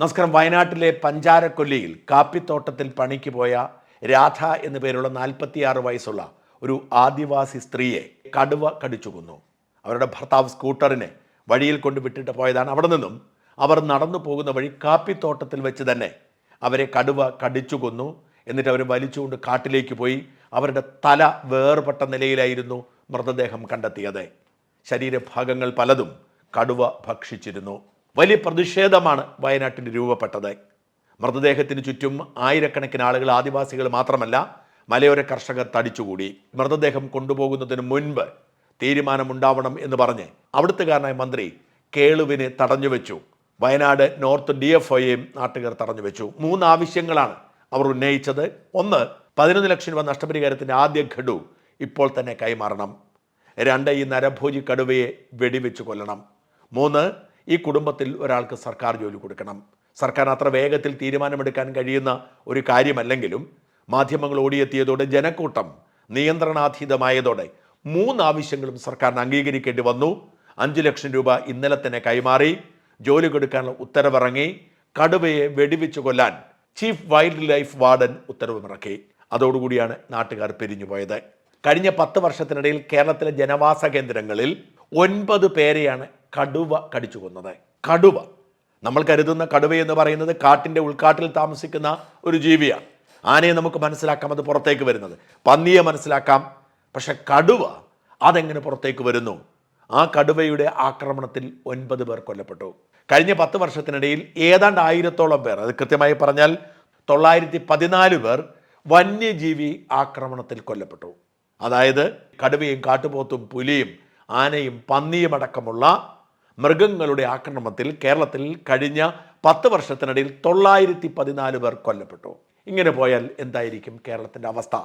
നമസ്കാരം. വയനാട്ടിലെ പഞ്ചാരക്കൊല്ലിയിൽ കാപ്പിത്തോട്ടത്തിൽ പണിക്ക് പോയ രാധ എന്നു പേരുള്ള നാൽപ്പത്തിയാറ് വയസ്സുള്ള ഒരു ആദിവാസി സ്ത്രീയെ കടുവ കടിച്ചു കൊന്നു. അവരുടെ ഭർത്താവ് സ്കൂട്ടറിനെ വഴിയിൽ കൊണ്ട് വിട്ടിട്ട് പോയതാണ്. അവിടെ നിന്നും അവർ നടന്നു പോകുന്ന വഴി കാപ്പിത്തോട്ടത്തിൽ വെച്ച് തന്നെ അവരെ കടുവ കടിച്ചു കൊന്നു. എന്നിട്ട് അവർ വലിച്ചുകൊണ്ട് കാട്ടിലേക്ക് പോയി. അവരുടെ തല വേർപെട്ട നിലയിലായിരുന്നു മൃതദേഹം കണ്ടെത്തിയത്. ശരീരഭാഗങ്ങൾ പലതും കടുവ ഭക്ഷിച്ചിരുന്നു. വലിയ പ്രതിഷേധമാണ് വയനാട്ടിൽ രൂപപ്പെട്ടത്. മൃതദേഹത്തിന് ചുറ്റും ആയിരക്കണക്കിന് ആളുകൾ ആദിവാസികൾ മാത്രമല്ല മലയോര കർഷകർ തടിച്ചുകൂടി. മൃതദേഹം കൊണ്ടുപോകുന്നതിന് മുൻപ് തീരുമാനമുണ്ടാവണം എന്ന് പറഞ്ഞ് അവിടുത്തുകാരനായ മന്ത്രി കേളുവിന് തടഞ്ഞു വെച്ചു വയനാട് നോർത്ത് ഡി എഫ് ഐയെയും നാട്ടുകാർ തടഞ്ഞു വെച്ചു മൂന്ന് ആവശ്യങ്ങളാണ് അവർ ഉന്നയിച്ചത്. ഒന്ന് പതിനൊന്ന് ലക്ഷം രൂപ നഷ്ടപരിഹാരത്തിന്റെ ആദ്യ ഘടു ഇപ്പോൾ തന്നെ കൈമാറണം. രണ്ട് ഈ നരഭോജി കടുവയെ വെടിവെച്ച് കൊല്ലണം. മൂന്ന് ഈ കുടുംബത്തിൽ ഒരാൾക്ക് സർക്കാർ ജോലി കൊടുക്കണം. സർക്കാർ അത്ര വേഗത്തിൽ തീരുമാനമെടുക്കാൻ കഴിയുന്ന ഒരു കാര്യമല്ലെങ്കിലും മാധ്യമങ്ങൾ ഓടിയെത്തിയതോടെ ജനക്കൂട്ടം നിയന്ത്രണാതീതമായതോടെ മൂന്ന് ആവശ്യങ്ങളും സർക്കാരിന് അംഗീകരിക്കേണ്ടി വന്നു. അഞ്ച് ലക്ഷം രൂപ ഇന്നലെ തന്നെ കൈമാറി. ജോലി കൊടുക്കാനുള്ള ഉത്തരവിറങ്ങി. കടുവയെ വെടിവെച്ചു കൊല്ലാൻ ചീഫ് വൈൽഡ് ലൈഫ് വാർഡൻ ഉത്തരവുമിറക്കി അതോടുകൂടിയാണ് നാട്ടുകാർ പിരിഞ്ഞുപോയത്. കഴിഞ്ഞ പത്ത് വർഷത്തിനിടയിൽ കേരളത്തിലെ ജനവാസ കേന്ദ്രങ്ങളിൽ ഒൻപത് പേരെയാണ് കടുവ കടിച്ചു കൊന്നത്. കടുവ. നമ്മൾ കരുതുന്ന കടുവ എന്ന് പറയുന്നത് കാട്ടിന്റെ ഉൾക്കാട്ടിൽ താമസിക്കുന്ന ഒരു ജീവിയാണ്. ആനയെ നമുക്ക് മനസ്സിലാക്കാം അത് പുറത്തേക്ക് വരുന്നത്. പന്നിയെ മനസ്സിലാക്കാം. പക്ഷെ കടുവ അതെങ്ങനെ പുറത്തേക്ക് വരുന്നു? ആ കടുവയുടെ ആക്രമണത്തിൽ ഒൻപത് പേർ കൊല്ലപ്പെട്ടു. കഴിഞ്ഞ പത്ത് വർഷത്തിനിടയിൽ ഏതാണ്ട് ആയിരത്തോളം പേർ അത് കൃത്യമായി പറഞ്ഞാൽ തൊള്ളായിരത്തി പതിനാല് പേർ വന്യജീവി ആക്രമണത്തിൽ കൊല്ലപ്പെട്ടു. അതായത് കടുവയും കാട്ടുപോത്തും പുലിയും ആനയും പന്നിയും അടക്കമുള്ള മൃഗങ്ങളുടെ ആക്രമണത്തിൽ കേരളത്തിൽ കഴിഞ്ഞ പത്ത് വർഷത്തിനിടയിൽ തൊള്ളായിരത്തി പതിനാല് പേർ കൊല്ലപ്പെട്ടു. ഇങ്ങനെ പോയാൽ എന്തായിരിക്കും കേരളത്തിന്റെ അവസ്ഥ?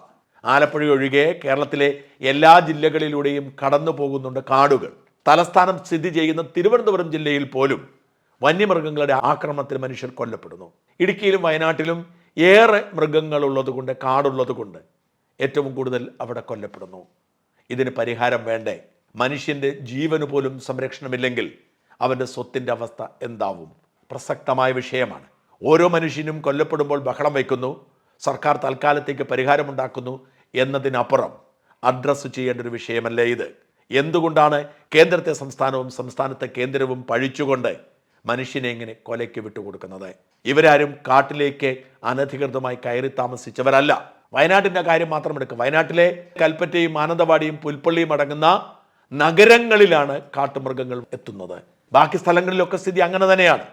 ആലപ്പുഴ ഒഴികെ കേരളത്തിലെ എല്ലാ ജില്ലകളിലൂടെയും കടന്നു പോകുന്നുണ്ട് കാടുകൾ. തലസ്ഥാനം സ്ഥിതി ചെയ്യുന്ന തിരുവനന്തപുരം ജില്ലയിൽ പോലും വന്യമൃഗങ്ങളുടെ ആക്രമണത്തിൽ മനുഷ്യർ കൊല്ലപ്പെടുന്നു. ഇടുക്കിയിലും വയനാട്ടിലും ഏറെ മൃഗങ്ങളുള്ളതുകൊണ്ട് കാടുള്ളതുകൊണ്ട് കാടുള്ളത് കൊണ്ട് ഏറ്റവും കൂടുതൽ അവിടെ കൊല്ലപ്പെടുന്നു. ഇതിന് പരിഹാരം വേണ്ടേ? മനുഷ്യന്റെ ജീവന് പോലും സംരക്ഷണമില്ലെങ്കിൽ അവന്റെ സ്വത്തിന്റെ അവസ്ഥ എന്താവും? പ്രസക്തമായ വിഷയമാണ്. ഓരോ മനുഷ്യനും കൊല്ലപ്പെടുമ്പോൾ ബഹളം വയ്ക്കുന്നു സർക്കാർ തൽക്കാലത്തേക്ക് പരിഹാരമുണ്ടാക്കുന്നു എന്നതിനപ്പുറം അഡ്രസ്സ് ചെയ്യേണ്ട ഒരു വിഷയമല്ലേ ഇത്? എന്തുകൊണ്ടാണ് കേന്ദ്രത്തെ സംസ്ഥാനവും സംസ്ഥാനത്തെ കേന്ദ്രവും പഴിച്ചുകൊണ്ട് മനുഷ്യനെ ഇങ്ങനെ കൊലയ്ക്ക് വിട്ടുകൊടുക്കുന്നത്? ഇവരാരും കാട്ടിലേക്ക് അനധികൃതമായി കയറി താമസിച്ചവരല്ല. വയനാട്ടിന്റെ കാര്യം മാത്രം എടുക്കുക വയനാട്ടിലെ കൽപ്പറ്റയും മാനന്തവാടിയും പുൽപ്പള്ളിയും അടങ്ങുന്ന നഗരങ്ങളിലാണ് കാട്ടുമൃഗങ്ങൾ എത്തുന്നത്. ബാക്കി സ്ഥലങ്ങളിലൊക്കെ സ്ഥിതി അങ്ങനെ തന്നെയാണ്.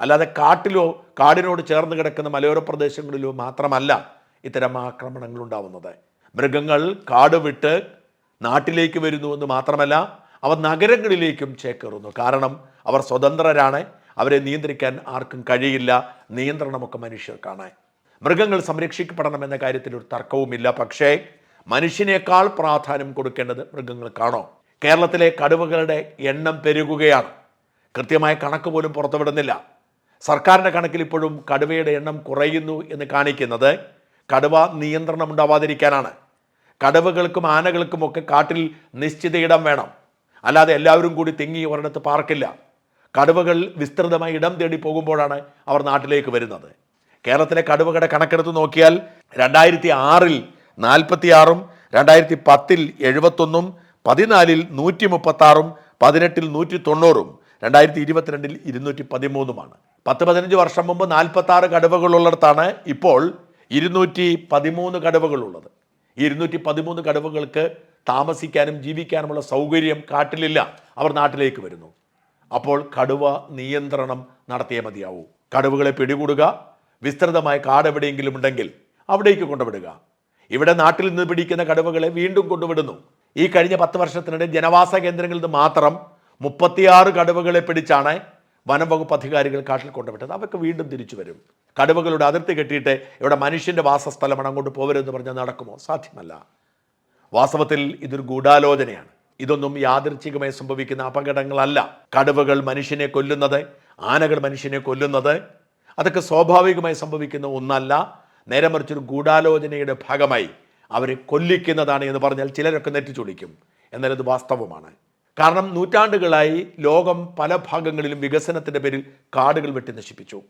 അല്ലാതെ കാട്ടിലോ കാടിനോട് ചേർന്ന് കിടക്കുന്ന മലയോര പ്രദേശങ്ങളിലോ മാത്രമല്ല ഇത്തരം ആക്രമണങ്ങൾ ഉണ്ടാവുന്നത്. മൃഗങ്ങൾ കാട് വിട്ട് നാട്ടിലേക്ക് വരുന്നു എന്ന് മാത്രമല്ല അവ നഗരങ്ങളിലേക്കും ചേക്കേറുന്നു. കാരണം അവർ സ്വതന്ത്രരാണ് അവരെ നിയന്ത്രിക്കാൻ ആർക്കും കഴിയില്ല നിയന്ത്രണമൊക്കെ മനുഷ്യർക്കാണ്. മൃഗങ്ങൾ സംരക്ഷിക്കപ്പെടണം എന്ന കാര്യത്തിൽ ഒരു തർക്കവുമില്ല. പക്ഷേ മനുഷ്യനേക്കാൾ പ്രാധാന്യം കൊടുക്കേണ്ടത് മൃഗങ്ങൾക്കാണോ? കേരളത്തിലെ കടുവകളുടെ എണ്ണം പെരുകുകയാണ്. കൃത്യമായ കണക്ക് പോലും പുറത്തുവിടുന്നില്ല. സർക്കാരിന്റെ കണക്കിൽ ഇപ്പോഴും കടുവയുടെ എണ്ണം കുറയുന്നു എന്ന് കാണിക്കുന്നത് കടുവ നിയന്ത്രണം ഉണ്ടാവാതിരിക്കാനാണ്. കടുവകൾക്കും ആനകൾക്കും ഒക്കെ കാട്ടിൽ നിശ്ചിത ഇടം വേണം. അല്ലാതെ എല്ലാവരും കൂടി തിങ്ങി ഒരിടത്ത് പാർക്കില്ല. കടുവകൾ വിസ്തൃതമായി ഇടം തേടി പോകുമ്പോഴാണ് അവർ നാട്ടിലേക്ക് വരുന്നത്. കേരളത്തിലെ കടുവകളുടെ കണക്കെടുത്ത് നോക്കിയാൽ രണ്ടായിരത്തി ആറിൽ നാൽപ്പത്തിയാറും രണ്ടായിരത്തി പത്തിൽ എഴുപത്തൊന്നും പതിനാലിൽ നൂറ്റി മുപ്പത്താറും പതിനെട്ടിൽ നൂറ്റി തൊണ്ണൂറും രണ്ടായിരത്തി ഇരുപത്തിരണ്ടിൽ ഇരുന്നൂറ്റി പതിമൂന്നുമാണ് പത്ത് പതിനഞ്ച് വർഷം മുമ്പ് നാൽപ്പത്തി ആറ് കടുവകളുള്ളിടത്താണ് ഇപ്പോൾ ഇരുന്നൂറ്റി പതിമൂന്ന് കടുവകളുള്ളത്. ഈ ഇരുന്നൂറ്റി പതിമൂന്ന് കടുവകൾക്ക് താമസിക്കാനും ജീവിക്കാനുമുള്ള സൗകര്യം കാട്ടിലില്ല. അവർ നാട്ടിലേക്ക് വരുന്നു. അപ്പോൾ കടുവ നിയന്ത്രണം നടത്തിയേ മതിയാവൂ. കടുവകളെ പിടികൂടുക. വിസ്തൃതമായ കാട് എവിടെയെങ്കിലും ഉണ്ടെങ്കിൽ അവിടേക്ക് കൊണ്ടുവിടുക. ഇവിടെ നാട്ടിൽ നിന്ന് പിടിക്കുന്ന കടുവകളെ വീണ്ടും കൊണ്ടുവിടുന്നു. ഈ കഴിഞ്ഞ പത്ത് വർഷത്തിനിടെ ജനവാസ കേന്ദ്രങ്ങളിൽ നിന്ന് മാത്രം മുപ്പത്തിയാറ് കടുവകളെ പിടിച്ചാണ് വനം വകുപ്പ് അധികാരികൾ കാട്ടിൽ കൊണ്ടുവിട്ടത്. അവർക്ക് വീണ്ടും തിരിച്ചു വരും. കടുവകളുടെ അതിർത്തി കെട്ടിയിട്ട് ഇവിടെ മനുഷ്യന്റെ വാസസ്ഥലമാണ് അങ്ങോട്ട് പോകരുതെന്ന് പറഞ്ഞാൽ നടക്കുമോ? സാധ്യമല്ല. വാസ്തവത്തിൽ ഇതൊരു ഗൂഢാലോചനയാണ്. ഇതൊന്നും യാദൃച്ഛികമായി സംഭവിക്കുന്ന അപകടങ്ങളല്ല. കടുവകൾ മനുഷ്യനെ കൊല്ലുന്നത് ആനകൾ മനുഷ്യനെ കൊല്ലുന്നത് അതൊക്കെ സ്വാഭാവികമായി സംഭവിക്കുന്ന ഒന്നല്ല. നേരെ മറിച്ചൊരു ഗൂഢാലോചനയുടെ ഭാഗമായി അവരെ കൊല്ലിക്കുന്നതാണ് എന്ന് പറഞ്ഞാൽ ചിലരൊക്കെ നെറ്റിച്ചൊടിക്കും. എന്നാൽ അത് വാസ്തവമാണ്. കാരണം നൂറ്റാണ്ടുകളായി ലോകം പല ഭാഗങ്ങളിലും വികസനത്തിന്റെ പേരിൽ കാടുകൾ വെട്ടി നശിപ്പിച്ചു.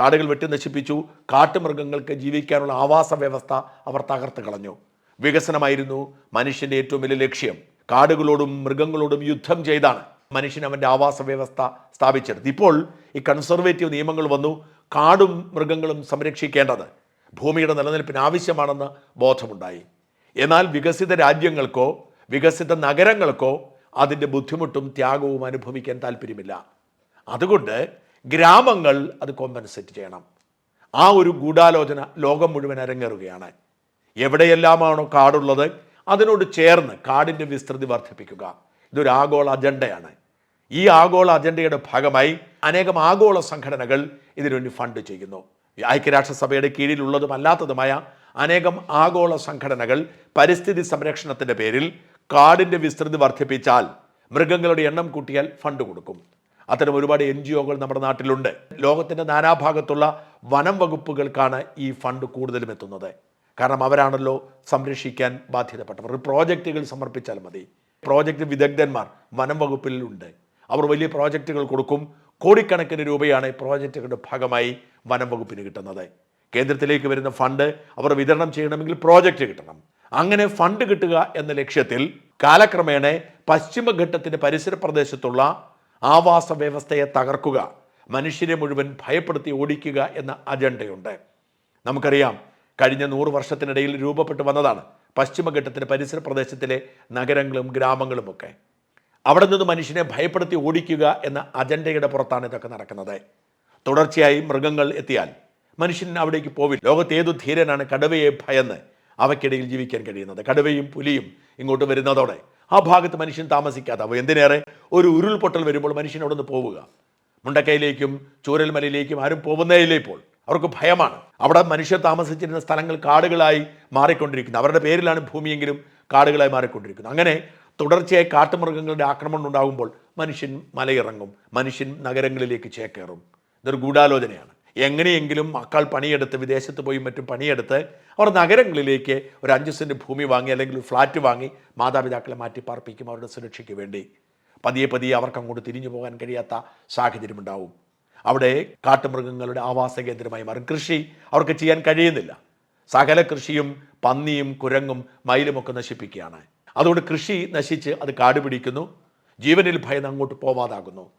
കാടുകൾ വെട്ടി നശിപ്പിച്ചു. കാട്ടുമൃഗങ്ങൾക്ക് ജീവിക്കാനുള്ള ആവാസ വ്യവസ്ഥ അവർ തകർത്ത് കളഞ്ഞു. വികസനമായിരുന്നു മനുഷ്യന്റെ ഏറ്റവും വലിയ ലക്ഷ്യം. കാടുകളോടും മൃഗങ്ങളോടും യുദ്ധം ചെയ്താണ് മനുഷ്യൻ അവന്റെ ആവാസ വ്യവസ്ഥ സ്ഥാപിച്ചെടുത്ത് ഇപ്പോൾ ഈ കൺസർവേറ്റീവ് നിയമങ്ങൾ വന്നു. കാടും മൃഗങ്ങളും സംരക്ഷിക്കേണ്ടത് ഭൂമിയുടെ നിലനിൽപ്പിന് ആവശ്യമാണെന്ന് ബോധമുണ്ടായി. എന്നാൽ വികസിത രാജ്യങ്ങൾക്കോ വികസിത നഗരങ്ങൾക്കോ അതിന്റെ ബുദ്ധിമുട്ടും ത്യാഗവും അനുഭവിക്കാൻ താല്പര്യമില്ല. അതുകൊണ്ട് ഗ്രാമങ്ങൾ അത് കോമ്പൻസേറ്റ് ചെയ്യണം. ആ ഒരു ഗൂഢാലോചന ലോകം മുഴുവൻ അരങ്ങേറുകയാണ്. എവിടെയെല്ലാമാണോ കാടുള്ളത് അതിനോട് ചേർന്ന് കാടിന്റെ വിസ്തൃതി വർദ്ധിപ്പിക്കുക. ഇതൊരു ആഗോള അജണ്ടയാണ്. ഈ ആഗോള അജണ്ടയുടെ ഭാഗമായി അനേകം ആഗോള സംഘടനകൾ ഇതിനുവേണ്ടി ഫണ്ട് ചെയ്യുന്നു. ഐക്യരാഷ്ട്രസഭയുടെ കീഴിലുള്ളതും അല്ലാത്തതുമായ അനേകം ആഗോള സംഘടനകൾ പരിസ്ഥിതി സംരക്ഷണത്തിന്റെ പേരിൽ കാടിന്റെ വിസ്തൃതി വർദ്ധിപ്പിച്ചാൽ മൃഗങ്ങളുടെ എണ്ണം കൂട്ടിയാൽ ഫണ്ട് കൊടുക്കും. അത്തരം ഒരുപാട് എൻ ജി ഒകൾ നമ്മുടെ നാട്ടിലുണ്ട്. ലോകത്തിന്റെ നാനാഭാഗത്തുള്ള വനം വകുപ്പുകൾക്കാണ് ഈ ഫണ്ട് കൂടുതലും എത്തുന്നത്. കാരണം അവരാണല്ലോ സംരക്ഷിക്കാൻ ബാധ്യതപ്പെട്ടവർ. പ്രോജക്റ്റുകൾ സമർപ്പിച്ചാൽ മതി. പ്രോജക്റ്റ് വിദഗ്ധന്മാർ വനം വകുപ്പിലുണ്ട് അവർ വലിയ പ്രോജക്റ്റുകൾ കൊടുക്കും. കോടിക്കണക്കിന് രൂപയാണ് പ്രോജക്റ്റുകളുടെ ഭാഗമായി വനം വകുപ്പിന് കിട്ടുന്നത്. കേന്ദ്രത്തിലേക്ക് വരുന്ന ഫണ്ട് അവർ വിതരണം ചെയ്യണമെങ്കിൽ പ്രോജക്റ്റ് കിട്ടണം. അങ്ങനെ ഫണ്ട് കിട്ടുക എന്ന ലക്ഷ്യത്തിൽ കാലക്രമേണ പശ്ചിമഘട്ടത്തിന്റെ പരിസര പ്രദേശത്തുള്ള ആവാസ വ്യവസ്ഥയെ തകർക്കുക മനുഷ്യരെ മുഴുവൻ ഭയപ്പെടുത്തി ഓടിക്കുക എന്ന അജണ്ടയുണ്ട്. നമുക്കറിയാം കഴിഞ്ഞ നൂറ് വർഷത്തിനിടയിൽ രൂപപ്പെട്ടു വന്നതാണ് പശ്ചിമഘട്ടത്തിന്റെ പരിസര പ്രദേശത്തിലെ നഗരങ്ങളും ഗ്രാമങ്ങളുമൊക്കെ. അവിടെ നിന്ന് മനുഷ്യനെ ഭയപ്പെടുത്തി ഓടിക്കുക എന്ന അജണ്ടയുടെ പുറത്താണ് ഇതൊക്കെ നടക്കുന്നത്. തുടർച്ചയായി മൃഗങ്ങൾ എത്തിയാൽ മനുഷ്യൻ അവിടേക്ക് പോവില്ല. ലോകത്ത് ഏതു ധീരനാണ് കടുവയെ ഭയന്ന് അവയ്ക്കിടയിൽ ജീവിക്കാൻ കഴിയുന്നത്? കടുവയും പുലിയും ഇങ്ങോട്ട് വരുന്നതോടെ ആ ഭാഗത്ത് മനുഷ്യൻ താമസിക്കാതെ അപ്പോൾ എന്തിനേറെ? ഒരു ഉരുൾപൊട്ടൽ വരുമ്പോൾ മനുഷ്യൻ അവിടെ നിന്ന് പോവുക. മുണ്ടക്കൈയിലേക്കും ചൂരൽമലയിലേക്കും ആരും പോകുന്നേയില്ല ഇപ്പോൾ. അവർക്ക് ഭയമാണ്. അവിടെ മനുഷ്യർ താമസിച്ചിരുന്ന സ്ഥലങ്ങൾ കാടുകളായി മാറിക്കൊണ്ടിരിക്കുന്നു. അവരുടെ പേരിലാണ് ഭൂമിയെങ്കിലും കാടുകളായി മാറിക്കൊണ്ടിരിക്കുന്നത്. അങ്ങനെ തുടർച്ചയായി കാട്ടുമൃഗങ്ങളുടെ ആക്രമണം ഉണ്ടാകുമ്പോൾ മനുഷ്യൻ മലയിറങ്ങും മനുഷ്യൻ നഗരങ്ങളിലേക്ക് ചേക്കേറും. ഇതൊരു ഗൂഢാലോചനയാണ്. എങ്ങനെയെങ്കിലും മക്കൾ പണിയെടുത്ത് വിദേശത്ത് പോയി മറ്റും പണിയെടുത്ത് അവർ നഗരങ്ങളിലേക്ക് ഒരു അഞ്ച് സെന്റ് ഭൂമി വാങ്ങി അല്ലെങ്കിൽ ഒരു ഫ്ലാറ്റ് വാങ്ങി മാതാപിതാക്കളെ മാറ്റി പാർപ്പിക്കും അവരുടെ സുരക്ഷയ്ക്ക് വേണ്ടി. പതിയെ പതിയെ അവർക്ക് അങ്ങോട്ട് തിരിഞ്ഞു പോകാൻ കഴിയാത്ത സാഹചര്യമുണ്ടാവും. അവിടെ കാട്ടുമൃഗങ്ങളുടെ ആവാസ കേന്ദ്രമായി മാറും. കൃഷി അവർക്ക് ചെയ്യാൻ കഴിയുന്നില്ല. സകല കൃഷിയും പന്നിയും കുരങ്ങും മയിലുമൊക്കെ നശിപ്പിക്കുകയാണ്. അതുകൊണ്ട് കൃഷി നശിച്ച് അത് കാട് പിടിക്കുന്നു. ജീവനിൽ ഭയന്ന് അങ്ങോട്ട് പോവാതാകുന്നു.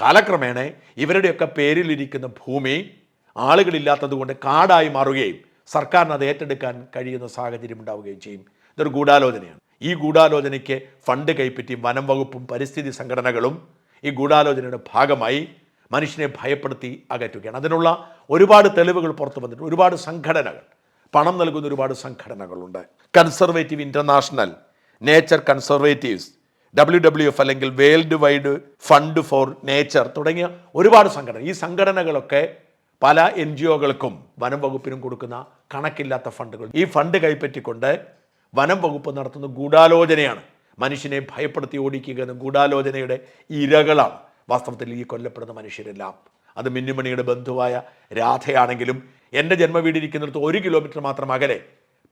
കാലക്രമേണ ഇവരുടെയൊക്കെ പേരിലിരിക്കുന്ന ഭൂമി ആളുകളില്ലാത്തതുകൊണ്ട് കാടായി മാറുകയും സർക്കാരിന് അത് ഏറ്റെടുക്കാൻ കഴിയുന്ന സാഹചര്യം ഉണ്ടാവുകയും ചെയ്യും. ഇതൊരു ഗൂഢാലോചനയാണ്. ഈ ഗൂഢാലോചനയ്ക്ക് ഫണ്ട് കൈപ്പറ്റി വനം വകുപ്പും പരിസ്ഥിതി സംഘടനകളും ഈ ഗൂഢാലോചനയുടെ ഭാഗമായി മനുഷ്യനെ ഭയപ്പെടുത്തി അകറ്റുകയാണ്. അതിനുള്ള ഒരുപാട് തെളിവുകൾ പുറത്തു വന്നിട്ടുണ്ട്. ഒരുപാട് സംഘടനകൾ. പണം നൽകുന്ന ഒരുപാട് സംഘടനകളുണ്ട്. Conservative international nature conservatives W W F അല്ലെങ്കിൽ world wide fund for nature തുടങ്ങിയ ഒരുപാട് സംഘടന ഈ സംഘടനകളൊക്കെ പല എൻ ജി ഒകൾക്കും വനം വകുപ്പിനും കൊടുക്കുന്ന കണക്കില്ലാത്ത ഫണ്ടുകൾ. ഈ ഫണ്ട് കൈപ്പറ്റിക്കൊണ്ട് വനം വകുപ്പ് നടത്തുന്ന ഗൂഢാലോചനയാണ്. മനുഷ്യനെ ഭയപ്പെടുത്തി ഓടിക്കുക എന്ന ഗൂഢാലോചനയുടെ ഇരകളാണ് വാസ്തവത്തിൽ ഈ കൊല്ലപ്പെടുന്ന മനുഷ്യരെല്ലാം. അത് മിന്നുമണിയുടെ ബന്ധുവായ രാധയാണെങ്കിലും എന്റെ ജന്മവീടിരിക്കുന്നിടത്ത് ഒരു കിലോമീറ്റർ മാത്രം അകലെ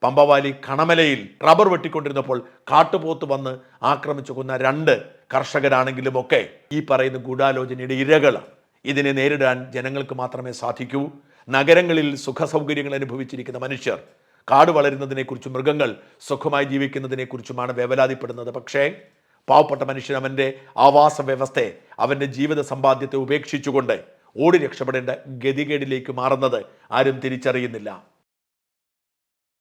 പമ്പവാലി കണമലയിൽ റബ്ബർ വെട്ടിക്കൊണ്ടിരുന്നപ്പോൾ കാട്ടുപോത്ത് വന്ന് ആക്രമിച്ചു കൊന്ന രണ്ട് കർഷകരാണെങ്കിലും ഒക്കെ ഈ പറയുന്ന ഗൂഢാലോചനയുടെ ഇരകളാണ്. ഇതിനെ നേരിടാൻ ജനങ്ങൾക്ക് മാത്രമേ സാധിക്കൂ. നഗരങ്ങളിൽ സുഖസൗകര്യങ്ങൾ അനുഭവിച്ചിരിക്കുന്ന മനുഷ്യർ കാട് വളരുന്നതിനെക്കുറിച്ചും മൃഗങ്ങൾ സുഖമായി ജീവിക്കുന്നതിനെക്കുറിച്ചുമാണ് വേവലാതിപ്പെടുന്നത്. പക്ഷേ പാവപ്പെട്ട മനുഷ്യൻ അവന്റെ ആവാസ വ്യവസ്ഥയെ അവന്റെ ജീവിത സമ്പാദ്യത്തെ ഉപേക്ഷിച്ചുകൊണ്ട് ഓടി രക്ഷപ്പെടേണ്ട ഗതികേടിലേക്ക് മാറുന്നത് ആരും തിരിച്ചറിയുന്നില്ല.